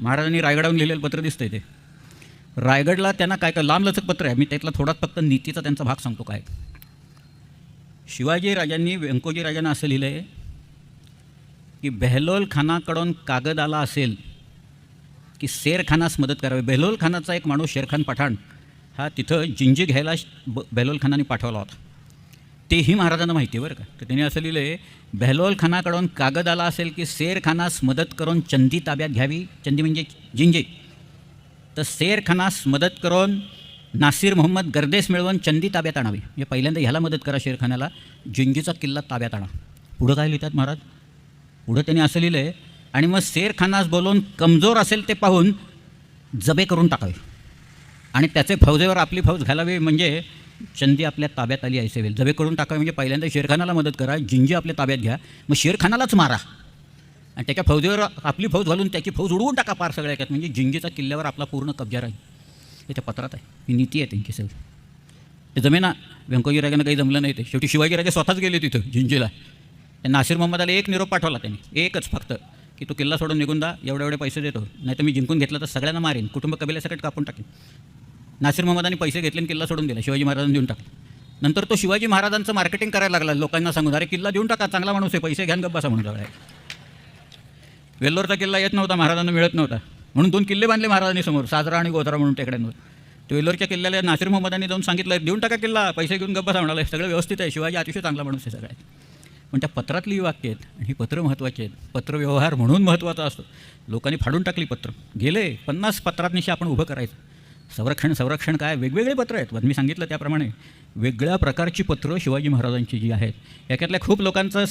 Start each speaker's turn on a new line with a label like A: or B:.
A: महाराजांनी रायगडावरून लिहिलेलं पत्र दिसतंय ते. रायगडला त्यांना काय काय लांबलचक पत्र आहे मी त्यातला थोडाच फक्त नीतीचा त्यांचा भाग सांगतो काय. शिवाजी राजांनी व्यंकोजी राजांना असं लिहिलं आहे की बेहलोल खानाकडून कागद आला असेल की शेरखानास मदत करावी. बेहलोल खानाचा एक माणूस शेरखान पठाण हा तिथं जिंजी घ्यायला ब बेहलोल खानाने पाठवला होता. तेही महाराजांना माहिती आहे बरं का. तर त्यांनी असं लिहिलं आहे बेहलोल खानाकडून कागद आला असेल की शेर खानास मदत करून चंदी ताब्यात घ्यावी. चंदी म्हणजे जिंजे. तर शेर खानास मदत करून नासिर मोहम्मद गर्देस मिळवून चंदी ताब्यात आणावी. म्हणजे पहिल्यांदा ह्याला मदत करा शेरखानाला जिंजीचा किल्ला ताब्यात आणा. पुढं काय लिहितात महाराज? पुढं त्यांनी असं लिहिलं आहे आणि मग शेरखानास बोलून बोलवून कमजोर असेल ते पाहून जबे करून टाकावे. आणि त्याचे फौजेवर आपली फौज घालावी म्हणजे चंदी आपल्या ताब्यात आली ऐसे वेळ जबे करून टाकावे म्हणजे पहिल्यांदा शेरखानाला मदत करा. जिंजी आपल्या ताब्यात घ्या. मग शेरखानालाच मारा. आणि त्याच्या फौजेवर आपली फौज घालून त्याची फौज उडवून टाका पार सगळ्या याच्यात म्हणजे जिंजीचा किल्ल्यावर आपला पूर्ण कब्जा राहील. हे त्या पत्रात आहे. ही नीती आहे त्यांची सगळी. ते जमेना. व्यंकोजी राजांना काही जमलं नाही ते. शेवटी शिवाजीराजे स्वतःच गेले तिथं जिंजीला. त्या नासिर मोहम्मदाला एक निरोप पाठवला त्यांनी. एकच फक्त की तो किल्ला सोडून निघून जा एवढे एवढे पैसे देतो. नाही तर मी जिंकून घेतलं तर सगळ्यांना मारेन. कुटुंब कबिल्यासकट कापून टाकेन. नासिर मोहम्मदाने पैसे घेतले आणि किल्ला सोडून दिला शिवाजी महाराजांनी देऊन टाकला. नंतर तो शिवाजी महाराजांचं मार्केटिंग करायला लागला लोकांना सांगून अरे किल्ला देऊन टाका चांगला माणूस आहे पैसे घ्यान गप्पा म्हणून सगळ्या वेल्लोरचा किल्ला येत नव्हता महाराजांना मिळत नव्हता. म्हणून दोन किल्ले बांधले महाराजांनी समोर साजरा आणि गोधरा म्हणून टेकड्यांवर. तो वेल्लोरच्या किल्ल्याला नासिर मोहम्मदांनी जाऊन सांगितलं देऊन टाका किल्ला पैसे घेऊन गप्पा म्हणाला सगळं व्यवस्थित आहे शिवाजी अतिशय चांगला माणूस आहे सगळ्यात. पण त्या पत्रातली वाक्य आहेत आणि ही पत्र महत्त्वाची आहेत. पत्रव्यवहार म्हणून महत्त्वाचा असतो. लोकांनी फाडून टाकली पत्र. गेले पन्नास पत्रातनिशी आपण उभं करायचं. संरक्षण संरक्षण काय? वेगवेगळे पत्र आहेत. मी सांगितलं त्याप्रमाणे. वेगळ्या प्रकारची पत्रं शिवाजी महाराजांची जी आहेत याच्यातल्या खूप लोकांचं